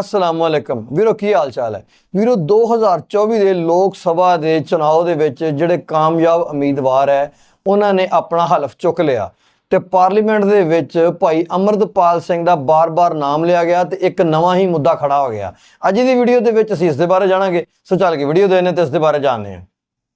ਅਸਲਾਮ ਵਾਲੇਕਮ ਵੀਰੋ, ਕੀ ਹਾਲ ਚਾਲ ਹੈ? ਵੀਰੋ 2024 ਦੇ ਲੋਕ ਸਭਾ ਦੇ ਚੁਣਾਵ ਦੇ ਵਿੱਚ ਜਿਹੜੇ ਕਾਮਯਾਬ ਉਮੀਦਵਾਰ ਹੈ, ਉਹਨਾਂ ਨੇ ਆਪਣਾ ਹਲਫ ਚੁੱਕ ਲਿਆ। ਤੇ ਪਾਰਲੀਮੈਂਟ ਦੇ ਵਿੱਚ ਭਾਈ ਅਮਰਤਪਾਲ ਸਿੰਘ ਦਾ ਬਾਰ-ਬਾਰ ਨਾਮ ਲਿਆ ਗਿਆ ਤੇ ਇੱਕ ਨਵਾਂ ਹੀ ਮੁੱਦਾ ਖੜਾ ਹੋ ਗਿਆ। ਅੱਜ ਦੀ ਵੀਡੀਓ ਦੇ ਵਿੱਚ ਅਸੀਂ ਇਸ ਦੇ ਬਾਰੇ ਜਾਣਾਂਗੇ। ਸੋ ਚੱਲ ਕੇ ਵੀਡੀਓ ਦੇ ਨੇ ਤੇ ਇਸ ਦੇ ਬਾਰੇ ਜਾਣਦੇ ਹਾਂ।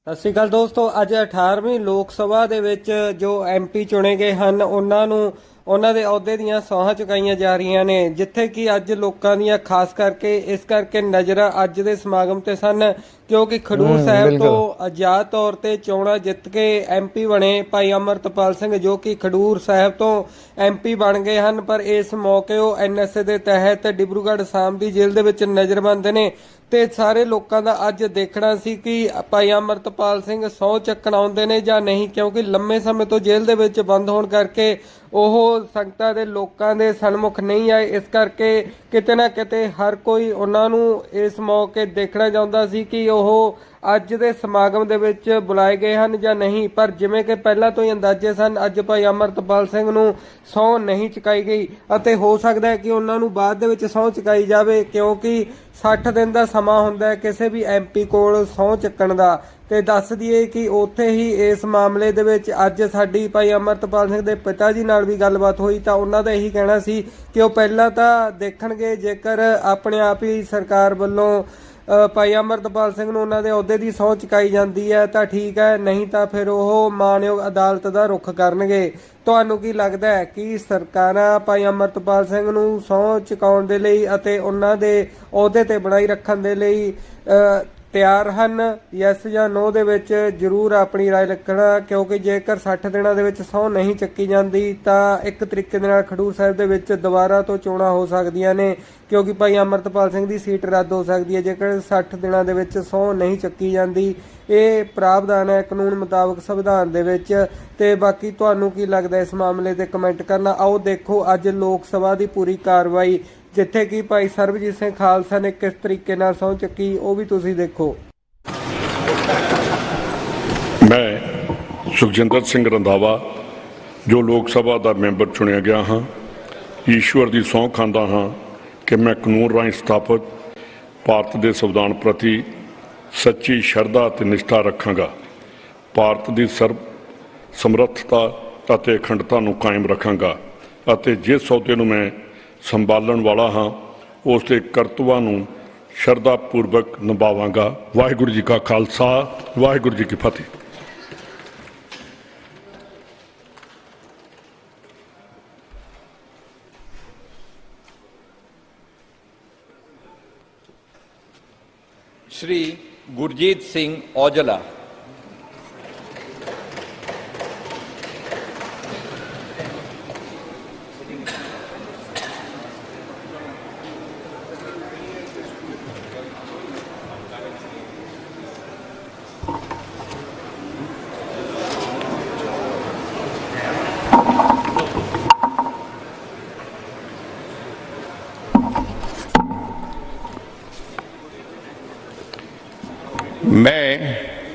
ਸਤਿ ਸ਼੍ਰੀ ਅਕਾਲ ਦੋਸਤੋ, ਅੱਜ 18ਵੀਂ ਲੋਕ ਸਭਾ ਦੇ ਵਿੱਚ ਜੋ ਐਮਪੀ ਚੁਣੇ ਗਏ ਹਨ, ਉਹਨਾਂ ਨੂੰ ਉਹਨਾਂ ਦੇ ਅਹੁਦੇ ਦੀਆਂ ਸੌਹਾਂ ਚੁਕਾਈਆਂ ਜਾ ਰਹੀਆਂ ਨੇ ਜਿੱਥੇ ਕਿ ਅੱਜ ਲੋਕਾਂ ਦੀਆਂ ਖਾਸ ਕਰਕੇ ਇਸ ਕਰਕੇ ਨਜ਼ਰਾਂ ਅੱਜ ਦੇ ਸਮਾਗਮ ਤੇ ਸਨ ਕਿਉਂਕਿ ਖਡੂਰ ਸਾਹਿਬ। ਤੋਂ ਆਜ਼ਾਦ ਤੌਰ ਤੇ ਚੋਣਾਂ ਜਿੱਤ ਕੇ ਐਮਪੀ ਬਣੇ ਭਾਈ ਅਮਰਤਪਾਲ ਸਿੰਘ ਜੋ ਕਿ ਖਡੂਰ ਸਾਹਿਬ ਤੋਂ ਐਮਪੀ ਬਣ ਗਏ ਹਨ ਪਰ ਇਸ ਮੌਕੇ ਉਹ ਐਨਐਸਏ ਦੇ ਤਹਿਤ ਡਿਬਰੂਗੜ੍ਹ ਸਾਮ ਦੀ ਜੇਲ੍ਹ ਦੇ ਵਿੱਚ ਨਜ਼ਰਬੰਦ ਨੇ ਤੇ ਸਾਰੇ ਲੋਕਾਂ ਦਾ ਅੱਜ ਦੇਖਣਾ ਸੀ ਕਿ ਭਾਈ ਅਮਰਤਪਾਲ ਸਿੰਘ ਸਹੁੰ ਚੱਕਣ ਆਉਂਦੇ ਨੇ ਜਾਂ ਨਹੀਂ, ਕਿਉਂਕਿ ਲੰਮੇ ਸਮੇਂ ਤੋਂ ਜੇਲ੍ਹ ਦੇ ਵਿੱਚ ਬੰਦ ਹੋਣ ਕਰਕੇ ਉਹ ਸੰਗਤਾਂ ਦੇ ਲੋਕਾਂ ਦੇ ਸਨਮੁਖ ਨਹੀਂ ਆਏ। ਇਸ ਕਰਕੇ ਕਿਤੇ ਨਾ ਕਿਤੇ ਹਰ ਕੋਈ ਉਹਨਾਂ ਨੂੰ ਇਸ ਮੌਕੇ ਦੇਖਣਾ ਚਾਹੁੰਦਾ ਸੀ ਕਿ ਉਹ ਅੱਜ ਦੇ ਸਮਾਗਮ ਦੇ ਵਿੱਚ ਬੁਲਾਏ ਗਏ ਹਨ ਜਾਂ ਨਹੀਂ, ਪਰ ਜਿਵੇਂ ਕਿ ਪਹਿਲਾਂ ਤੋਂ ਹੀ ਅੰਦਾਜ਼ੇ ਸਨ, ਅੱਜ ਭਾਈ ਅਮਰਤਪਾਲ ਸਿੰਘ ਨੂੰ ਸਹੁੰ ਨਹੀਂ ਚੁਕਾਈ ਗਈ ਅਤੇ ਹੋ ਸਕਦਾ ਹੈ ਕਿ ਉਹਨਾਂ ਨੂੰ ਬਾਅਦ ਦੇ ਵਿੱਚ ਸਹੁੰ ਚੁਕਾਈ ਜਾਵੇ, ਕਿਉਂਕਿ 60 ਦਿਨ ਦਾ ਸਮਾਂ ਹੁੰਦਾ ਹੈ ਕਿਸੇ ਵੀ ਐਮਪੀ ਕੋਲ ਸਹੁੰ ਚੱਕਣ ਦਾ। ਤੇ ਦੱਸ ਦਈਏ ਕਿ ਉੱਥੇ ਹੀ ਇਸ ਮਾਮਲੇ ਦੇ ਵਿੱਚ ਅੱਜ ਸਾਡੀ ਭਾਈ ਅਮਰਤਪਾਲ ਸਿੰਘ ਦੇ ਪਿਤਾ ਜੀ ਨਾਲ ਵੀ ਗੱਲਬਾਤ ਹੋਈ, ਤਾਂ ਉਹਨਾਂ ਦਾ ਇਹੀ ਕਹਿਣਾ ਸੀ ਕਿ ਉਹ ਪਹਿਲਾਂ ਤਾਂ ਦੇਖਣਗੇ ਜੇਕਰ ਆਪਣੇ ਆਪ ਹੀ ਸਰਕਾਰ ਵੱਲੋਂ ਭਾਈ ਅਮਰਤਪਾਲ ਸਿੰਘ ਨੂੰ ਉਹਨਾਂ ਦੇ ਅਹੁਦੇ ਦੀ ਸਹੁੰ ਚੁਕਾਈ ਜਾਂਦੀ ਹੈ, ਤਾਂ ਠੀਕ ਹੈ, ਨਹੀਂ ਤਾਂ ਫਿਰ ਉਹ ਮਾਨਯੋਗ ਅਦਾਲਤ ਦਾ ਰੁਖ ਕਰਨਗੇ। ਤੁਹਾਨੂੰ ਕੀ ਲੱਗਦਾ ਹੈ ਕਿ ਸਰਕਾਰਾਂ ਭਾਈ ਅਮਰਤਪਾਲ ਸਿੰਘ ਨੂੰ ਸਹੁੰ ਚੁਕਾਉਣ ਦੇ ਲਈ ਅਤੇ ਉਹਨਾਂ ਦੇ ਅਹੁਦੇ ਤੇ ਬਣਾਈ ਰੱਖਣ ਦੇ ਲਈ ਤਿਆਰ ਹਨ ਯੈਸ ਜਾਂ ਨੋ ਦੇ ਵਿੱਚ ਜਰੂਰ ਆਪਣੀ رائے ਰੱਖਣਾ ਕਿਉਂਕਿ ਜੇਕਰ 60 ਦਿਨਾਂ ਦੇ ਵਿੱਚ ਸਹੁੰ ਨਹੀਂ ਚੱਕੀ ਜਾਂਦੀ ਤਾਂ ਇੱਕ ਤਰੀਕੇ ਦੇ ਨਾਲ ਖਡੂਰ ਸਾਹਿਬ ਦੇ ਵਿੱਚ ਦੁਬਾਰਾ ਤੋਂ ਚੋਣਾਂ ਹੋ ਸਕਦੀਆਂ ਨੇ ਕਿਉਂਕਿ ਭਾਈ ਅਮਰਤਪਾਲ ਸਿੰਘ ਦੀ ਸੀਟ ਰੱਦ ਹੋ ਸਕਦੀ ਹੈ ਜੇਕਰ 60 ਦਿਨਾਂ ਦੇ ਵਿੱਚ ਸਹੁੰ ਨਹੀਂ ਚੱਕੀ ਜਾਂਦੀ ਇਹ ਪ੍ਰਾਵਧਾਨ ਹੈ ਕਾਨੂੰਨ ਮੁਤਾਬਕ ਸੰਵਿਧਾਨ ਦੇ ਵਿੱਚ ਤੇ ਬਾਕੀ ਤੁਹਾਨੂੰ ਕੀ ਲੱਗਦਾ ਇਸ ਮਾਮਲੇ ਤੇ ਕਮੈਂਟ ਕਰਨਾ ਆਓ ਦੇਖੋ ਅੱਜ ਲੋਕ ਸਭਾ ਦੀ ਪੂਰੀ ਕਾਰਵਾਈ ਜਿੱਥੇ ਕਿ ਭਾਈ ਸਰਬਜੀਤ ਸਿੰਘ ਖਾਲਸਾ ਨੇ ਕਿਸ ਤਰੀਕੇ ਨਾਲ ਸਹੁੰ ਚੱਕੀ, ਉਹ ਵੀ ਤੁਸੀਂ ਦੇਖੋ। ਮੈਂ ਸੁਖਜਿੰਦਰ ਸਿੰਘ ਰੰਧਾਵਾ, ਜੋ ਲੋਕ ਸਭਾ ਦਾ ਮੈਂਬਰ ਚੁਣਿਆ ਗਿਆ ਹਾਂ, ਈਸ਼ਵਰ ਦੀ ਸਹੁੰ ਖਾਂਦਾ ਹਾਂ ਕਿ ਮੈਂ ਕਾਨੂੰਨ ਰਾਹੀਂ ਸਥਾਪਿਤ ਭਾਰਤ ਦੇ ਸੰਵਿਧਾਨ ਪ੍ਰਤੀ ਸੱਚੀ ਸ਼ਰਧਾ ਅਤੇ ਨਿਸ਼ਠਾ ਰੱਖਾਂਗਾ। ਭਾਰਤ ਦੀ ਸਰਬ ਸਮਰੱਥਤਾ ਅਤੇ ਅਖੰਡਤਾ ਨੂੰ ਕਾਇਮ ਰੱਖਾਂਗਾ ਅਤੇ ਜਿਸ ਸੌਦੇ ਨੂੰ ਮੈਂ ਸੰਭਾਲਣ ਵਾਲਾ ਹਾਂ, ਉਸ ਦੇ ਕਰਤਵਾਂ ਨੂੰ ਸ਼ਰਧਾ ਪੂਰਵਕ ਨਿਭਾਵਾਂਗਾ। ਵਾਹਿਗੁਰੂ ਜੀ ਕਾ ਖਾਲਸਾ, ਵਾਹਿਗੁਰੂ ਜੀ ਕੀ ਫਤਿਹ। ਸ਼੍ਰੀ ਗੁਰਜੀਤ ਸਿੰਘ ਔਜਲਾ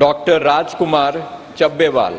डॉक्टर राजकुमार चब्बेवाल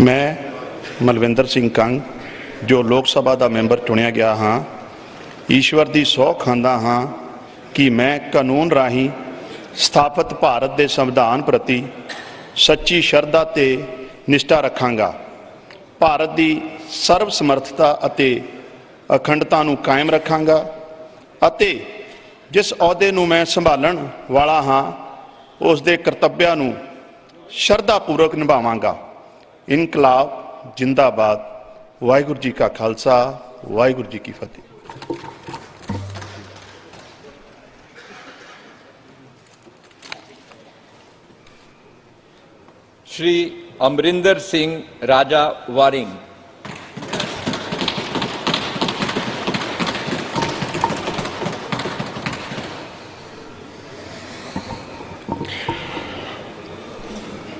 ਮੈਂ ਮਲਵਿੰਦਰ ਸਿੰਘ ਕੰਗ, ਜੋ ਲੋਕ ਸਭਾ ਦਾ ਮੈਂਬਰ ਚੁਣਿਆ ਗਿਆ ਹਾਂ, ਈਸ਼ਵਰ ਦੀ ਸਹੁੰ ਖਾਂਦਾ ਹਾਂ ਕਿ ਮੈਂ ਕਾਨੂੰਨ ਰਾਹੀਂ ਸਥਾਪਿਤ ਭਾਰਤ ਦੇ ਸੰਵਿਧਾਨ ਪ੍ਰਤੀ ਸੱਚੀ ਸ਼ਰਧਾ ਤੇ ਨਿਸ਼ਠਾ ਰੱਖਾਂਗਾ। ਭਾਰਤ ਦੀ ਸਰਵ ਸਮਰਥਤਾ ਅਤੇ ਅਖੰਡਤਾ ਨੂੰ ਕਾਇਮ ਰੱਖਾਂਗਾ ਅਤੇ ਜਿਸ ਅਹੁਦੇ ਨੂੰ ਮੈਂ ਸੰਭਾਲਣ ਵਾਲਾ ਹਾਂ, ਉਸ ਦੇ ਕਰਤੱਵਿਆਂ ਨੂੰ ਸ਼ਰਧਾ ਪੂਰਵਕ ਨਿਭਾਵਾਂਗਾ। ਇਨਕਲਾਬ ਜਿੰਦਾਬਾਦ। ਵਾਹਿਗੁਰੂ ਜੀ ਕਾ ਖਾਲਸਾ, ਵਾਹਿਗੁਰੂ ਜੀ ਕੀ ਫਤਿਹ। ਸ਼੍ਰੀ ਅਮਰਿੰਦਰ ਸਿੰਘ ਰਾਜਾ ਵਾਰਿੰਗ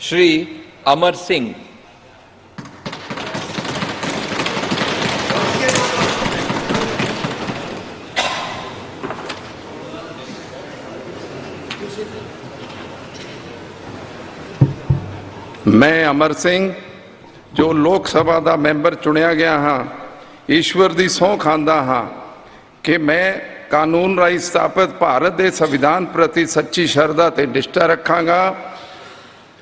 श्री अमर सिंह ਮੈਂ ਅਮਰ ਸਿੰਘ ਜੋ ਲੋਕ ਸਭਾ ਦਾ ਮੈਂਬਰ ਚੁਣਿਆ ਗਿਆ ਹਾਂ ਈਸ਼ਵਰ ਦੀ ਸਹੁੰ ਖਾਂਦਾ ਹਾਂ ਕਿ ਮੈਂ ਕਾਨੂੰਨ ਰਾਹੀਂ ਸਥਾਪਿਤ ਭਾਰਤ ਦੇ ਸੰਵਿਧਾਨ ਪ੍ਰਤੀ ਸੱਚੀ ਸ਼ਰਧਾ ਤੇ ਨਿਸ਼ਠਾ ਰੱਖਾਂਗਾ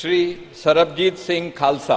ਸ਼੍ਰੀ ਸਰਬਜੀਤ ਸਿੰਘ ਖਾਲਸਾ।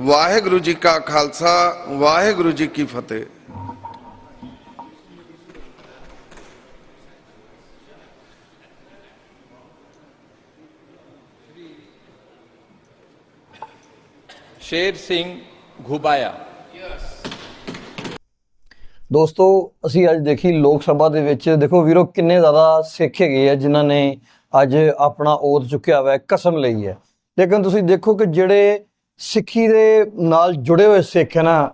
ਵਾਹਿਗੁਰੂ ਜੀ ਕਾ ਖਾਲਸਾ ਵਾਹਿਗੁਰੂ ਜੀ ਕੀ ਫਤਿਹ। ਸ਼ੇਰ ਸਿੰਘ ਘੁਬਾਇਆ। ਦੋਸਤੋ ਅਸੀਂ ਅੱਜ ਦੇਖੀ ਲੋਕ ਸਭਾ ਦੇ ਵਿੱਚ। ਦੇਖੋ ਵੀਰੋ ਕਿੰਨੇ ਜ਼ਿਆਦਾ ਸਿੱਖ ਹੈਗੇ ਆ ਜਿਨ੍ਹਾਂ ਨੇ ਅੱਜ ਆਪਣਾ ਓਥ ਚੁੱਕਿਆ ਹੋਇਆ ਕਸਮ ਲਈ ਹੈ। ਲੇਕਿਨ ਤੁਸੀਂ ਦੇਖੋ ਕਿ ਜਿਹੜੇ ਸਿੱਖੀ ਦੇ ਨਾਲ ਜੁੜੇ ਹੋਏ ਸਿੱਖ ਹੈ ਨਾ,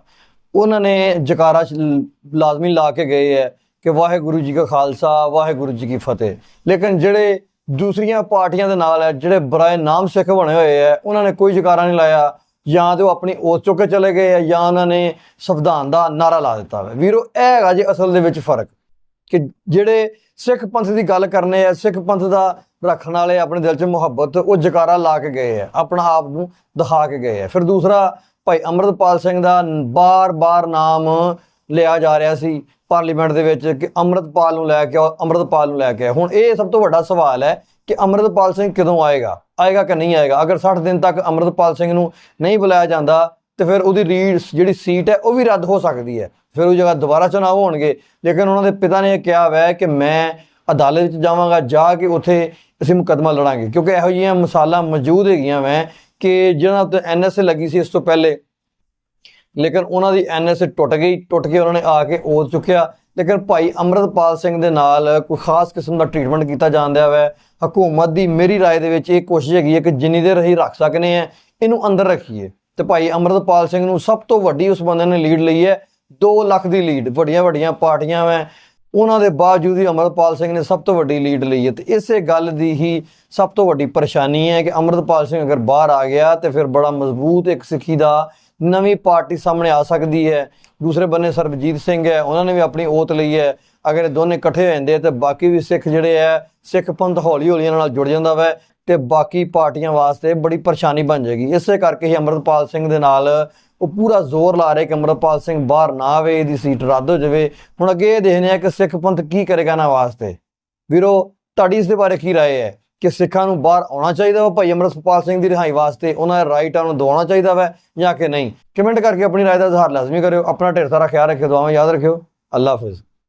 ਉਹਨਾਂ ਨੇ ਜਕਾਰਾ ਚ ਲਾਜ਼ਮੀ ਲਾ ਕੇ ਗਏ ਹੈ ਕਿ ਵਾਹਿਗੁਰੂ ਜੀ ਕਾ ਖਾਲਸਾ, ਵਾਹਿਗੁਰੂ ਜੀ ਕੀ ਫਤਿਹ। ਲੇਕਿਨ ਜਿਹੜੇ ਦੂਸਰੀਆਂ ਪਾਰਟੀਆਂ ਦੇ ਨਾਲ ਹੈ, ਜਿਹੜੇ ਬਰਾਏ ਨਾਮ ਸਿੱਖ ਬਣੇ ਹੋਏ ਹੈ, ਉਹਨਾਂ ਨੇ ਕੋਈ ਜਕਾਰਾ ਨਹੀਂ ਲਾਇਆ। ਜਾਂ ਤੇ ਉਹ ਆਪਣੀ ਓਥ ਚੁੱਕ ਕੇ ਚਲੇ ਗਏ ਆ ਜਾਂ ਉਹਨਾਂ ਨੇ ਸੰਵਿਧਾਨ ਦਾ ਨਾਰਾ ਲਾ ਦਿੱਤਾ ਵਾ ਵੀਰੋ, ਇਹ ਹੈਗਾ ਜੀ ਅਸਲ ਦੇ ਵਿੱਚ ਫ਼ਰਕ। ਕਿ ਜਿਹੜੇ ਸਿੱਖ ਪੰਥ ਦੀ ਗੱਲ ਕਰਨੇ ਆ, ਸਿੱਖ ਪੰਥ ਦਾ ਰੱਖਣ ਵਾਲੇ ਆਪਣੇ ਦਿਲ 'ਚ ਮੁਹੱਬਤ, ਉਹ ਜਕਾਰਾ ਲਾ ਕੇ ਗਏ ਆ, ਆਪਣਾ ਆਪ ਨੂੰ ਦਿਖਾ ਕੇ ਗਏ ਆ। ਫਿਰ ਦੂਸਰਾ ਭਾਈ ਅਮਰਤਪਾਲ ਸਿੰਘ ਦਾ ਬਾਰ-ਬਾਰ ਨਾਮ ਲਿਆ ਜਾ ਰਿਹਾ ਸੀ ਪਾਰਲੀਮੈਂਟ ਦੇ ਵਿੱਚ ਕਿ ਅਮਰਤਪਾਲ ਨੂੰ ਲੈ ਕੇ ਆਓ, ਅਮਰਤਪਾਲ ਨੂੰ ਲੈ ਕੇ ਹੁਣ ਇਹ ਸਭ ਤੋਂ ਵੱਡਾ ਸਵਾਲ ਹੈ ਕਿ ਅਮਰਤਪਾਲ ਸਿੰਘ ਕਦੋਂ ਆਏਗਾ? ਆਏਗਾ ਕਿ ਨਹੀਂ ਆਏਗਾ? ਅਗਰ 60 ਦਿਨ ਤੱਕ ਅਮਰਤਪਾਲ ਸਿੰਘ ਨੂੰ ਨਹੀਂ ਬੁਲਾਇਆ ਜਾਂਦਾ ਤੇ ਫਿਰ ਉਹਦੀ ਰੀਡ ਜਿਹੜੀ ਸੀਟ ਹੈ, ਉਹ ਵੀ ਰੱਦ ਹੋ ਸਕਦੀ ਹੈ। ਫਿਰ ਉਹ ਜਗ੍ਹਾ ਦੁਬਾਰਾ ਚੁਣਾਵ ਹੋਣਗੇ ਲੇਕਿਨ ਉਹਨਾਂ ਦੇ ਪਿਤਾ ਨੇ ਇਹ ਕਿਹਾ ਹੋਇਆ ਹੈ ਕਿ ਮੈਂ ਅਦਾਲਤ ਵਿੱਚ ਜਾਵਾਂਗਾ ਜਾ ਕੇ ਉੱਥੇ ਅਸੀਂ ਮੁਕੱਦਮਾ ਲੜਾਂਗੇ ਕਿਉਂਕਿ ਇਹੋ ਜਿਹੀਆਂ ਮਿਸਾਲਾਂ ਮੌਜੂਦ ਹੈਗੀਆਂ ਵੈਂ ਕਿ ਜਿਹਨਾਂ ਉੱਤੇ ਐਨਐਸਏ ਲੱਗੀ ਸੀ ਇਸ ਤੋਂ ਪਹਿਲੇ ਲੇਕਿਨ ਉਹਨਾਂ ਦੀ ਐਨਐਸਏ ਟੁੱਟ ਗਈ ਟੁੱਟ ਕੇ ਉਹਨਾਂ ਨੇ ਆ ਕੇ ਓਥ ਚੁੱਕਿਆ ਲੇਕਿਨ ਭਾਈ ਅਮਰਤਪਾਲ ਸਿੰਘ ਦੇ ਨਾਲ ਕੋਈ ਖਾਸ ਕਿਸਮ ਦਾ ਟ੍ਰੀਟਮੈਂਟ ਕੀਤਾ ਜਾਂਦਾ ਹੈ ਹਕੂਮਤ ਦੀ ਮੇਰੀ رائے ਦੇ ਵਿੱਚ ਇਹ ਕੋਸ਼ਿਸ਼ ਹੈਗੀ ਹੈ ਕਿ ਜਿੰਨੀ ਦੇਰ ਅਸੀਂ ਰੱਖ ਸਕਨੇ ਆ ਇਹਨੂੰ ਅੰਦਰ ਰੱਖੀਏ ਤੇ ਭਾਈ ਅਮਰਤਪਾਲ ਸਿੰਘ ਨੂੰ ਸਭ ਤੋਂ ਵੱਡੀ ਉਸ ਬੰਦੇ ਨੇ ਲੀਡ ਲਈ ਹੈ 2 ਲੱਖ ਦੀ ਲੀਡ, ਵੱਡੀਆਂ ਵੱਡੀਆਂ ਪਾਰਟੀਆਂ ਵੈ। ਉਹਨਾਂ ਦੇ ਬਾਵਜੂਦ ਵੀ ਅਮਰਤਪਾਲ ਸਿੰਘ ਨੇ ਸਭ ਤੋਂ ਵੱਡੀ ਲੀਡ ਲਈ ਹੈ। ਤੇ ਇਸੇ ਗੱਲ ਦੀ ਹੀ ਸਭ ਤੋਂ ਵੱਡੀ ਪਰੇਸ਼ਾਨੀ ਹੈ ਕਿ ਅਮਰਤਪਾਲ ਸਿੰਘ ਅਗਰ ਬਾਹਰ ਆ ਗਿਆ ਤੇ ਫਿਰ ਬੜਾ ਮਜ਼ਬੂਤ ਇੱਕ ਸਿੱਖੀ ਦਾ ਨਵੀਂ ਪਾਰਟੀ ਸਾਹਮਣੇ ਆ ਸਕਦੀ ਹੈ। ਦੂਸਰੇ ਬੰਨੇ ਸਰਬਜੀਤ ਸਿੰਘ ਹੈ, ਉਹਨਾਂ ਨੇ ਵੀ ਆਪਣੀ ਓਤ ਲਈ ਹੈ। ਅਗਰ ਇਹ ਦੋਨੇ ਇਕੱਠੇ ਹੋ ਜਾਂਦੇ ਤੇ ਬਾਕੀ ਵੀ ਸਿੱਖ ਜਿਹੜੇ ਹੈ, ਸਿੱਖ ਪੰਥ ਹੌਲੀ ਹੌਲੀ ਨਾਲ ਜੁੜ ਜਾਂਦਾ ਵੈ। ਤੇ ਬਾਕੀ ਪਾਰਟੀਆਂ ਵਾਸਤੇ ਬੜੀ ਪਰੇਸ਼ਾਨੀ ਬਣ ਜਾਏਗੀ ਇਸੇ ਕਰਕੇ ਹੀ ਅਮਰਤਪਾਲ ਸਿੰਘ ਦੇ ਨਾਲ ਉਹ ਪੂਰਾ ਜ਼ੋਰ ਲਾ ਰਹੇ ਕਿ ਅਮਰਤਪਾਲ ਸਿੰਘ ਬਾਹਰ ਨਾ ਆਵੇ ਇਹਦੀ ਸੀਟ ਰੱਦ ਹੋ ਜਾਵੇ ਹੁਣ ਅੱਗੇ ਇਹ ਦੇਖਦੇ ਆ ਕਿ ਸਿੱਖ ਪੰਥ ਕੀ ਕਰੇਗਾ ਨਾ ਵਾਸਤੇ ਵੀਰੋ ਤੁਹਾਡੀ ਇਸ ਦੇ ਬਾਰੇ ਕੀ رائے ਹੈ ਕਿ ਸਿੱਖਾਂ ਨੂੰ ਬਾਹਰ ਆਉਣਾ ਚਾਹੀਦਾ ਵਾ ਭਾਈ ਅਮਰਤਪਾਲ ਸਿੰਘ ਦੀ ਰਿਹਾਈ ਵਾਸਤੇ ਉਹਨਾਂ ਦੇ ਰਾਈਟਾਂ ਨੂੰ ਦਵਾਉਣਾ ਚਾਹੀਦਾ ਵਾ ਜਾਂ ਕਿ ਨਹੀਂ ਕਮੈਂਟ ਕਰਕੇ ਆਪਣੀ رائے ਦਾ ਇਜ਼ਹਾਰ ਲਾਜ਼ਮੀ ਕਰਿਓ ਆਪਣਾ ਢੇਰ ਸਾਰਾ ਖਿਆਲ ਰੱਖਿਓ ਦੁਆਵਾਂ ਯਾਦ ਰੱਖਿਓ ਅੱਲਾ ਹਾਫਿਜ਼